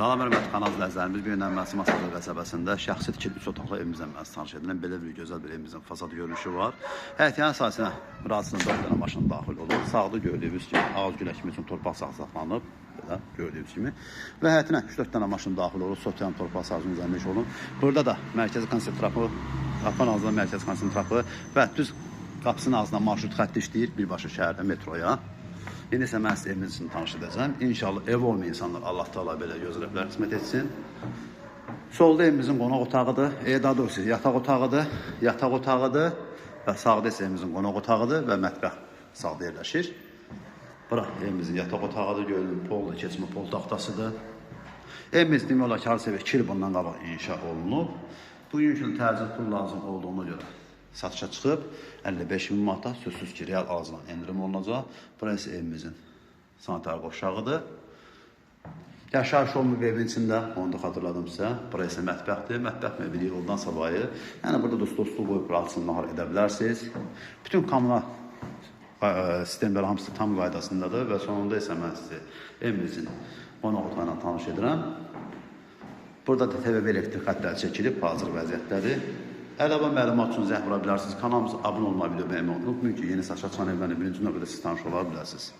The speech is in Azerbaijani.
Salam hörmətli kanal izləyicilərimiz. Bu gün Məsi Masalı qəsəbəsində şəxsi tikili 3 otaqlı evimizdən mən tanış edilən belə bir gözəl bir evimizin fasad görünüşü var. Həyətyan əsasına burasında 4 dənə maşın daxil olur. Sağda gördüyünüz kimi ağac güləşmə üçün torpaq sağ saxlanıb. Belə gördüyünüz kimi. Və həyətinə 3-4 dənə maşın daxil olur. Sotiyan torpaq sağcının üzərində iş olun. Burada da mərkəzi konsept trapı, qapının ağzında mərkəzi konsept trapı və düz qapısının ağzında marşrut xətti işləyir birbaşa şəhərdə metroya. İndi isə mən sizə evimiz üçün tanış edəcəm. İnşallah ev olmayan insanlar Allah Taala belə göz rəblər qismət etsin. Solda evimizin qonaq otağıdır. E, daha doğrusu yataq otağıdır, yataq otağıdır və sağda isə evimizin qonaq otağıdır və mətbəx sağda yerləşir. Bura evimizin yataq otağıdır, görün polda keçmə pol taxtasıdır. Evimiz demək olar ki, hardasa 2 il bundan qabaq inşa olunub. Bugünkü gün təcil pul lazım olduğuna görə satışa çıxıb 55 min manata sözsüz ki, real alıcıdan endirim olunacaq. Burası evimizin sanitar qoşağıdır. Yaşayış olmuyor evin içində, onu da xatırladım sizə. Burası mətbəxdir. Mətbəx mebeli yoldan savayı. Yəni burada da stol qoyub rahatsız nahar edə bilərsiniz. Bütün kommunal ə, sistemlər hamısı tam qaydasındadır və sonunda isə mən sizi evimizin qonaq otağına tanış edirəm. Burada da TVB elektrik xəttləri çəkilib, hazır vəziyyətdədir. Əlavə məlumat üçün zəng vura bilərsiniz. Kanalımıza abunə olmayı, bəyənməyi unutmayın ki, yeni saçma çan evlərini birinci növbədə siz tanış ola bilərsiniz.